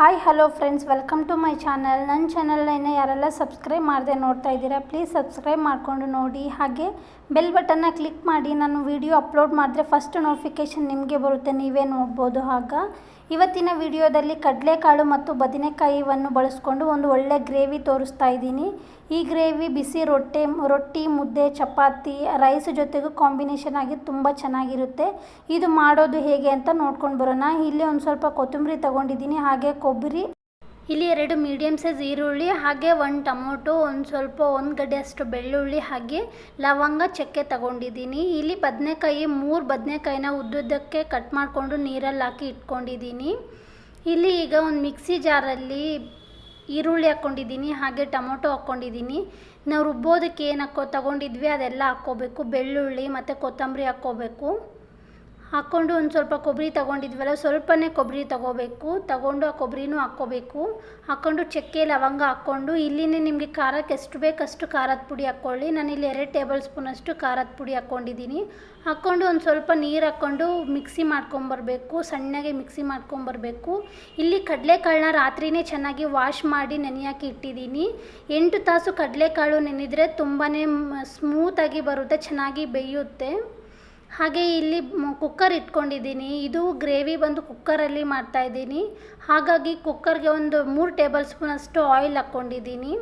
Hi hello friends welcome to my channel ನನ್ನ ಚಾನಲ್ನ ಯಾರೆಲ್ಲ ಸಬ್ಸ್ಕ್ರೈಬ್ ಮಾಡದೆ ನೋಡ್ತಾ ಇದ್ದೀರಾ ಪ್ಲೀಸ್ ಸಬ್ಸ್ಕ್ರೈಬ್ ಮಾಡಿಕೊಂಡು ನೋಡಿ. ಹಾಗೆ ಬೆಲ್ ಬಟನ್ನ ಕ್ಲಿಕ್ ಮಾಡಿ ನಾನು ವಿಡಿಯೋ ಅಪ್ಲೋಡ್ ಮಾಡಿದ್ರೆ ಫಸ್ಟ್ ನೋಟಿಫಿಕೇಶನ್ ನಿಮಗೆ ಬರುತ್ತೆ. ನೀವೇ ನೋಡ್ಬೋದು ಆಗ. ಇವತ್ತಿನ ವಿಡಿಯೋದಲ್ಲಿ ಕಡಲೆಕಾಳು ಮತ್ತು ಬದನೆಕಾಯಿಯನ್ನು ಬಳಸ್ಕೊಂಡು ಒಂದು ಒಳ್ಳೆ ಗ್ರೇವಿ ತೋರಿಸ್ತಾ ಇದ್ದೀನಿ. ಈ ಗ್ರೇವಿ, ಬಿಸಿ ರೊಟ್ಟೆ, ರೊಟ್ಟಿ, ಮುದ್ದೆ, ಚಪಾತಿ, ರೈಸ್ ಜೊತೆಗೂ ಕಾಂಬಿನೇಷನ್ ಆಗಿ ತುಂಬ ಚೆನ್ನಾಗಿರುತ್ತೆ. ಇದು ಮಾಡೋದು ಹೇಗೆ ಅಂತ ನೋಡ್ಕೊಂಡು ಬರೋಣ. ಇಲ್ಲಿ ಒಂದು ಸ್ವಲ್ಪ ಕೊತ್ತಂಬರಿ ತಗೊಂಡಿದ್ದೀನಿ, ಹಾಗೆ ಕೊಬ್ಬರಿ. ಇಲ್ಲಿ ಎರಡು ಮೀಡಿಯಮ್ ಸೈಜ್ ಈರುಳ್ಳಿ, ಹಾಗೆ ಒಂದು ಟೊಮೊಟೊ, ಒಂದು ಸ್ವಲ್ಪ ಒಂದು ಗಡ್ಡೆಯಷ್ಟು ಬೆಳ್ಳುಳ್ಳಿ, ಹಾಗೆ ಲವಂಗ ಚಕ್ಕೆ ತಗೊಂಡಿದ್ದೀನಿ. ಇಲ್ಲಿ ಬದನೆಕಾಯಿ, ಮೂರು ಬದನೆಕಾಯಿನ ಉದ್ದುದ್ದಕ್ಕೆ ಕಟ್ ಮಾಡಿಕೊಂಡು ನೀರಲ್ಲಿ ಹಾಕಿ ಇಟ್ಕೊಂಡಿದ್ದೀನಿ. ಇಲ್ಲಿ ಈಗ ಒಂದು ಮಿಕ್ಸಿ ಜಾರಲ್ಲಿ ಈರುಳ್ಳಿ ಹಾಕ್ಕೊಂಡಿದ್ದೀನಿ, ಹಾಗೆ ಟೊಮೊಟೊ ಹಾಕ್ಕೊಂಡಿದ್ದೀನಿ. ನಾವು ರುಬ್ಬೋದಕ್ಕೆ ಏನು ಹಾಕೋ, ತಗೊಂಡಿದ್ವಿ, ಅದೆಲ್ಲ ಹಾಕ್ಕೋಬೇಕು. ಬೆಳ್ಳುಳ್ಳಿ ಮತ್ತು ಕೊತ್ತಂಬರಿ ಹಾಕ್ಕೋಬೇಕು. ಹಾಕ್ಕೊಂಡು ಒಂದು ಸ್ವಲ್ಪ ಕೊಬ್ಬರಿ ತಗೊಂಡಿದ್ವಲ್ಲ, ಸ್ವಲ್ಪನೇ ಕೊಬ್ಬರಿ ತಗೋಬೇಕು. ತಗೊಂಡು ಆ ಕೊಬ್ಬರಿನೂ ಹಾಕ್ಕೋಬೇಕು. ಹಾಕ್ಕೊಂಡು ಚಕ್ಕೆ ಲವಂಗ ಹಾಕ್ಕೊಂಡು, ಇಲ್ಲಿನೇ ನಿಮಗೆ ಖಾರಕ್ಕೆ ಎಷ್ಟು ಬೇಕಷ್ಟು ಖಾರದ ಪುಡಿ ಹಾಕ್ಕೊಳ್ಳಿ. ನಾನು ಇಲ್ಲಿ ಎರಡು ಟೇಬಲ್ ಸ್ಪೂನಷ್ಟು ಖಾರದ ಪುಡಿ ಹಾಕ್ಕೊಂಡಿದ್ದೀನಿ. ಹಾಕ್ಕೊಂಡು ಒಂದು ಸ್ವಲ್ಪ ನೀರು ಹಾಕ್ಕೊಂಡು ಮಿಕ್ಸಿ ಮಾಡ್ಕೊಂಬರ್ಬೇಕು, ಸಣ್ಣಗೆ ಮಿಕ್ಸಿ ಮಾಡ್ಕೊಂಬರ್ಬೇಕು. ಇಲ್ಲಿ ಕಡಲೆಕಾಳನ್ನ ರಾತ್ರಿನೇ ಚೆನ್ನಾಗಿ ವಾಶ್ ಮಾಡಿ ನೆನೆಯಾಕಿ ಇಟ್ಟಿದ್ದೀನಿ. ಎಂಟು ತಾಸು ಕಡಲೆಕಾಳು ನೆನೆದರೆ ತುಂಬಾ ಸ್ಮೂತಾಗಿ ಬರುತ್ತೆ, ಚೆನ್ನಾಗಿ ಬೇಯುತ್ತೆ. ಹಾಗೆ ಇಲ್ಲಿ ಕುಕ್ಕರ್ ಇಟ್ಕೊಂಡಿದ್ದೀನಿ. ಇದು ಗ್ರೇವಿ ಬಂದು ಕುಕ್ಕರಲ್ಲಿ ಮಾಡ್ತಾಯಿದ್ದೀನಿ ಹಾಗಾಗಿ ಕುಕ್ಕರ್ಗೆ ಒಂದು ಮೂರು ಟೇಬಲ್ ಸ್ಪೂನಷ್ಟು ಆಯಿಲ್ ಹಾಕ್ಕೊಂಡಿದ್ದೀನಿ.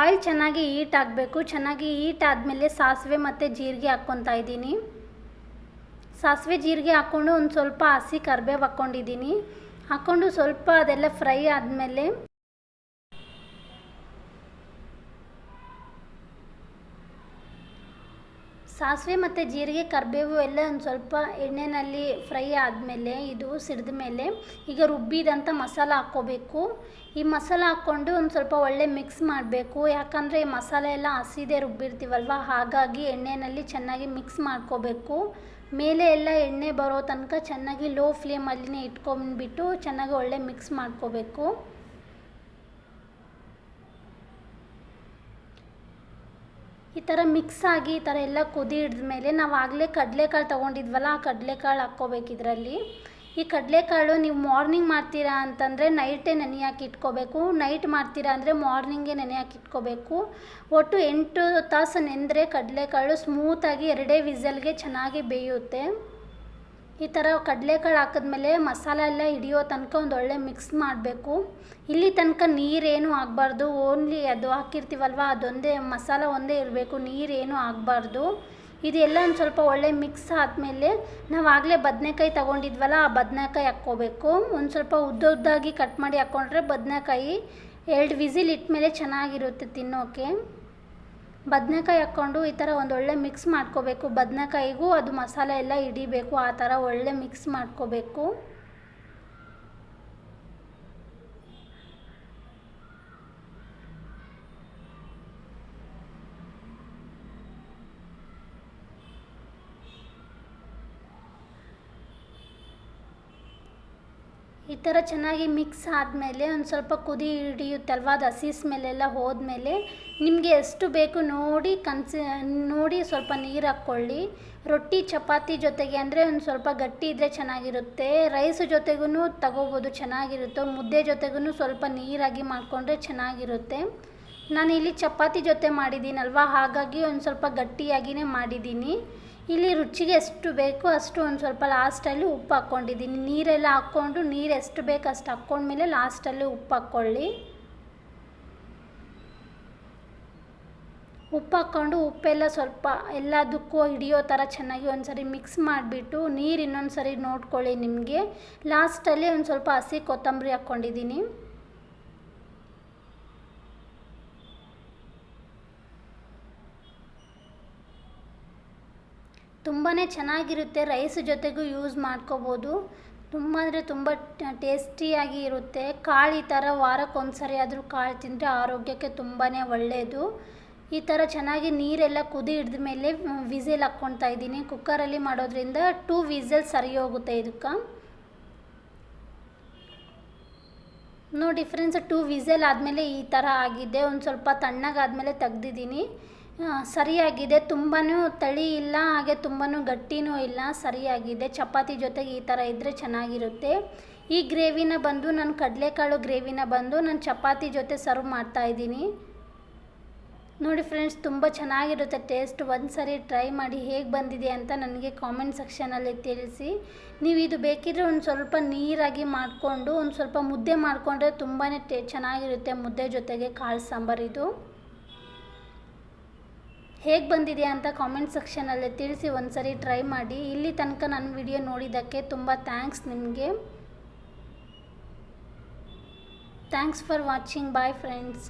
ಆಯಿಲ್ ಚೆನ್ನಾಗಿ ಹೀಟ್ ಆಗಬೇಕು. ಚೆನ್ನಾಗಿ ಹೀಟ್ ಆದಮೇಲೆ ಸಾಸಿವೆ ಮತ್ತು ಜೀರಿಗೆ ಹಾಕ್ಕೊತಾ ಇದ್ದೀನಿ. ಸಾಸಿವೆ, ಜೀರಿಗೆ ಹಾಕ್ಕೊಂಡು ಒಂದು ಸ್ವಲ್ಪ ಹಸಿ ಕರ್ಬೇವು ಹಾಕ್ಕೊಂಡಿದ್ದೀನಿ. ಹಾಕ್ಕೊಂಡು ಸ್ವಲ್ಪ ಅದೆಲ್ಲ ಫ್ರೈ ಆದಮೇಲೆ ಸಾಸಿವೆ ಮತ್ತು ಜೀರಿಗೆ, ಕರಿಬೇವು ಎಲ್ಲ ಒಂದು ಸ್ವಲ್ಪ ಎಣ್ಣೆಯಲ್ಲಿ ಫ್ರೈ ಆದಮೇಲೆ ಇದು ಸಿಡಿದ ಮೇಲೆ ಈಗ ರುಬ್ಬಿದಂಥ ಮಸಾಲ ಹಾಕ್ಕೋಬೇಕು. ಈ ಮಸಾಲ ಹಾಕ್ಕೊಂಡು ಒಂದು ಸ್ವಲ್ಪ ಒಳ್ಳೆ ಮಿಕ್ಸ್ ಮಾಡಬೇಕು. ಯಾಕಂದರೆ ಈ ಮಸಾಲೆ ಎಲ್ಲ ಹಸಿದೆ ರುಬ್ಬಿರ್ತೀವಲ್ವ? ಹಾಗಾಗಿ ಎಣ್ಣೆಯಲ್ಲಿ ಚೆನ್ನಾಗಿ ಮಿಕ್ಸ್ ಮಾಡ್ಕೋಬೇಕು. ಮೇಲೆ ಎಲ್ಲ ಎಣ್ಣೆ ಬರೋ ತನಕ ಚೆನ್ನಾಗಿ ಲೋ ಫ್ಲೇಮಲ್ಲಿನೇ ಇಟ್ಕೊಂಡ್ಬಿಟ್ಟು ಚೆನ್ನಾಗಿ ಒಳ್ಳೆ ಮಿಕ್ಸ್ ಮಾಡ್ಕೋಬೇಕು. ಈ ಥರ ಮಿಕ್ಸ್ ಆಗಿ ಈ ಥರ ಎಲ್ಲ ಕುದಿ ಹಿಡಿದ್ಮೇಲೆ ನಾವು ಆಗಲೇ ಕಡಲೆಕಾಳು ತೊಗೊಂಡಿದ್ವಲ್ಲ, ಆ ಕಡಲೆಕಾಳು ಹಾಕ್ಕೋಬೇಕು ಇದರಲ್ಲಿ. ಈ ಕಡಲೆಕಾಳು ನೀವು ಮಾರ್ನಿಂಗ್ ಮಾಡ್ತೀರಾ ಅಂತಂದರೆ ನೈಟೇ ನೆನೆ ಹಾಕಿ ಇಟ್ಕೋಬೇಕು. ನೈಟ್ ಮಾಡ್ತೀರಾ ಅಂದರೆ ಮಾರ್ನಿಂಗೇ ನೆನೆ ಹಾಕಿ ಇಟ್ಕೋಬೇಕು. ಒಟ್ಟು ಎಂಟು ತಾಸು ನೆಂದರೆ ಕಡಲೆಕಾಳು ಸ್ಮೂತಾಗಿ ಎರಡೇ ವಿಸಲ್ಗೆ ಚೆನ್ನಾಗಿ ಬೇಯುತ್ತೆ. ಈ ಥರ ಕಡಲೆಕಾಳು ಹಾಕಿದ್ಮೇಲೆ ಮಸಾಲ ಎಲ್ಲ ಹಿಡಿಯೋ ತನಕ ಒಂದು ಒಳ್ಳೆ ಮಿಕ್ಸ್ ಮಾಡಬೇಕು. ಇಲ್ಲಿ ತನಕ ನೀರೇನು ಆಗಬಾರ್ದು. ಓನ್ಲಿ ಅದು ಹಾಕಿರ್ತೀವಲ್ವ, ಅದೊಂದೇ ಮಸಾಲ ಒಂದೇ ಇರಬೇಕು. ನೀರೇನು ಆಗಬಾರ್ದು. ಇದೆಲ್ಲ ಒಂದು ಸ್ವಲ್ಪ ಒಳ್ಳೆ ಮಿಕ್ಸ್ ಆದಮೇಲೆ ನಾವು ಆಗಲೇ ಬದನೆಕಾಯಿ ತೊಗೊಂಡಿದ್ವಲ್ಲ, ಆ ಬದನೆಕಾಯಿ ಹಾಕ್ಕೋಬೇಕು. ಒಂದು ಸ್ವಲ್ಪ ಉದ್ದ ಉದ್ದಾಗಿ ಕಟ್ ಮಾಡಿ ಹಾಕ್ಕೊಂಡ್ರೆ ಬದನೆಕಾಯಿ ಎರಡು ವಿಸಿಲ್ ಇಟ್ಮೇಲೆ ಚೆನ್ನಾಗಿರುತ್ತೆ ತಿನ್ನೋಕ್ಕೆ ಬದನೆಕಾಯಿ ಹಾಕ್ಕೊಂಡು ಈ ಥರ ಒಂದು ಒಳ್ಳೆ ಮಿಕ್ಸ್ ಮಾಡ್ಕೋಬೇಕು. ಬದನೆಕಾಯಿಗೂ ಅದು ಮಸಾಲೆ ಎಲ್ಲ ಹಿಡಿಬೇಕು. ಆ ಥರ ಒಳ್ಳೆ ಮಿಕ್ಸ್ ಮಾಡ್ಕೋಬೇಕು. ಥರ ಚೆನ್ನಾಗಿ ಮಿಕ್ಸ್ ಆದಮೇಲೆ ಒಂದು ಸ್ವಲ್ಪ ಕುದಿ ಹಿಡಿಯುತ್ತಲ್ವ ಅದು ಹಸಿ ಸ್ಮೆಲ್ಲೆಲ್ಲ ಹೋದ್ಮೇಲೆ ನಿಮಗೆ ಎಷ್ಟು ಬೇಕು ನೋಡಿ ಕನ್ಸಿ ನೋಡಿ ಸ್ವಲ್ಪ ನೀರು ಹಾಕ್ಕೊಳ್ಳಿ. ರೊಟ್ಟಿ, ಚಪಾತಿ ಜೊತೆಗೆ ಅಂದರೆ ಒಂದು ಸ್ವಲ್ಪ ಗಟ್ಟಿ ಇದ್ದರೆ ಚೆನ್ನಾಗಿರುತ್ತೆ. ರೈಸ್ ಜೊತೆಗೂ ತಗೋಬೋದು, ಚೆನ್ನಾಗಿರುತ್ತೆ. ಮುದ್ದೆ ಜೊತೆಗೂ ಸ್ವಲ್ಪ ನೀರಾಗಿ ಮಾಡಿಕೊಂಡ್ರೆ ಚೆನ್ನಾಗಿರುತ್ತೆ. ನಾನು ಇಲ್ಲಿ ಚಪಾತಿ ಜೊತೆ ಮಾಡಿದ್ದೀನಲ್ವ? ಹಾಗಾಗಿ ಒಂದು ಸ್ವಲ್ಪ ಗಟ್ಟಿಯಾಗಿಯೇ ಮಾಡಿದ್ದೀನಿ. ಇಲ್ಲಿ ರುಚಿಗೆ ಎಷ್ಟು ಬೇಕೋ ಅಷ್ಟು ಒಂದು ಸ್ವಲ್ಪ ಲಾಸ್ಟಲ್ಲಿ ಉಪ್ಪು ಹಾಕ್ಕೊಂಡಿದ್ದೀನಿ. ನೀರೆಲ್ಲ ಹಾಕ್ಕೊಂಡು ನೀರು ಎಷ್ಟು ಬೇಕು ಅಷ್ಟು ಹಾಕ್ಕೊಂಡ್ಮೇಲೆ ಲಾಸ್ಟಲ್ಲಿ ಉಪ್ಪು ಹಾಕ್ಕೊಳ್ಳಿ. ಉಪ್ಪು ಹಾಕ್ಕೊಂಡು ಉಪ್ಪೆಲ್ಲ ಸ್ವಲ್ಪ ಎಲ್ಲದಕ್ಕೂ ಹಿಡಿಯೋ ಥರ ಚೆನ್ನಾಗಿ ಒಂದು ಸರಿ ಮಿಕ್ಸ್ ಮಾಡಿಬಿಟ್ಟು ನೀರು ಇನ್ನೊಂದು ಸರಿ ನೋಡ್ಕೊಳ್ಳಿ ನಿಮಗೆ. ಲಾಸ್ಟಲ್ಲಿ ಒಂದು ಸ್ವಲ್ಪ ಹಸಿ ಕೊತ್ತಂಬರಿ ಹಾಕ್ಕೊಂಡಿದ್ದೀನಿ. ತುಂಬಾ ಚೆನ್ನಾಗಿರುತ್ತೆ ರೈಸ್ ಜೊತೆಗೂ ಯೂಸ್ ಮಾಡ್ಕೋಬೋದು. ತುಂಬ ಅಂದರೆ ತುಂಬ ಟೇಸ್ಟಿಯಾಗಿ ಇರುತ್ತೆ. ಕಾಳು ಈ ಥರ ವಾರಕ್ಕೆ ಸರಿ ಆದರೂ ಕಾಳು ತಿಂದರೆ ಆರೋಗ್ಯಕ್ಕೆ ತುಂಬಾ ಒಳ್ಳೆಯದು ಈ ಥರ ಚೆನ್ನಾಗಿ ನೀರೆಲ್ಲ ಕುದಿ ಹಿಡಿದ ಮೇಲೆ ವಿಸಿಲ್ ಹಾಕ್ಕೊಳ್ತಾ ಇದ್ದೀನಿ. ಕುಕ್ಕರಲ್ಲಿ ಮಾಡೋದ್ರಿಂದ ಟೂ ವಿಸಲ್ ಸರಿ ಹೋಗುತ್ತೆ ಇದಕ್ಕೆ. ನೋಡಿ ಫ್ರೆಂಡ್ಸ್ ಟೂ ವಿಸಲ್ ಆದಮೇಲೆ ಈ ಥರ ಆಗಿದೆ. ಒಂದು ಸ್ವಲ್ಪ ತಣ್ಣಗಾದಮೇಲೆ ತೆಗ್ದಿದ್ದೀನಿ. ಸರಿಯಾಗಿದೆ. ತುಂಬಾ ತಳಿ ಇಲ್ಲ, ಹಾಗೆ ತುಂಬಾ ಗಟ್ಟಿನೂ ಇಲ್ಲ, ಸರಿಯಾಗಿದೆ. ಚಪಾತಿ ಜೊತೆಗೆ ಈ ಥರ ಇದ್ದರೆ ಚೆನ್ನಾಗಿರುತ್ತೆ. ಈ ಗ್ರೇವಿನ ಬಂದು, ನಾನು ಕಡಲೆಕಾಳು ಗ್ರೇವಿನ ಬಂದು, ನಾನು ಚಪಾತಿ ಜೊತೆ ಸರ್ವ್ ಮಾಡ್ತಾಯಿದ್ದೀನಿ ನೋಡಿ ಫ್ರೆಂಡ್ಸ್, ತುಂಬ ಚೆನ್ನಾಗಿರುತ್ತೆ ಟೇಸ್ಟ್. ಒಂದು ಸರಿ ಟ್ರೈ ಮಾಡಿ ಹೇಗೆ ಬಂದಿದೆ ಅಂತ ನನಗೆ ಕಾಮೆಂಟ್ ಸೆಕ್ಷನಲ್ಲಿ ತಿಳಿಸಿ. ನೀವು ಇದು ಬೇಕಿದ್ರೆ ಒಂದು ಸ್ವಲ್ಪ ನೀರಾಗಿ ಮಾಡಿಕೊಂಡು, ಒಂದು ಸ್ವಲ್ಪ ಮುದ್ದೆ ಮಾಡಿಕೊಂಡ್ರೆ ತುಂಬಾ ಟೇ, ಚೆನ್ನಾಗಿರುತ್ತೆ ಮುದ್ದೆ ಜೊತೆಗೆ ಕಾಳು ಸಾಂಬಾರಿದು ಹೇಗೆ ಬಂದಿದೆ ಅಂತ ಕಾಮೆಂಟ್ ಸೆಕ್ಷನಲ್ಲಿ ತಿಳಿಸಿ ಒಂದು ಸರಿ ಟ್ರೈ ಮಾಡಿ. ಇಲ್ಲಿ ತನಕ ನನ್ನ ವಿಡಿಯೋ ನೋಡಿದ್ದಕ್ಕೆ ತುಂಬ ಥ್ಯಾಂಕ್ಸ್ ನಿಮಗೆ. Thanks for watching bye friends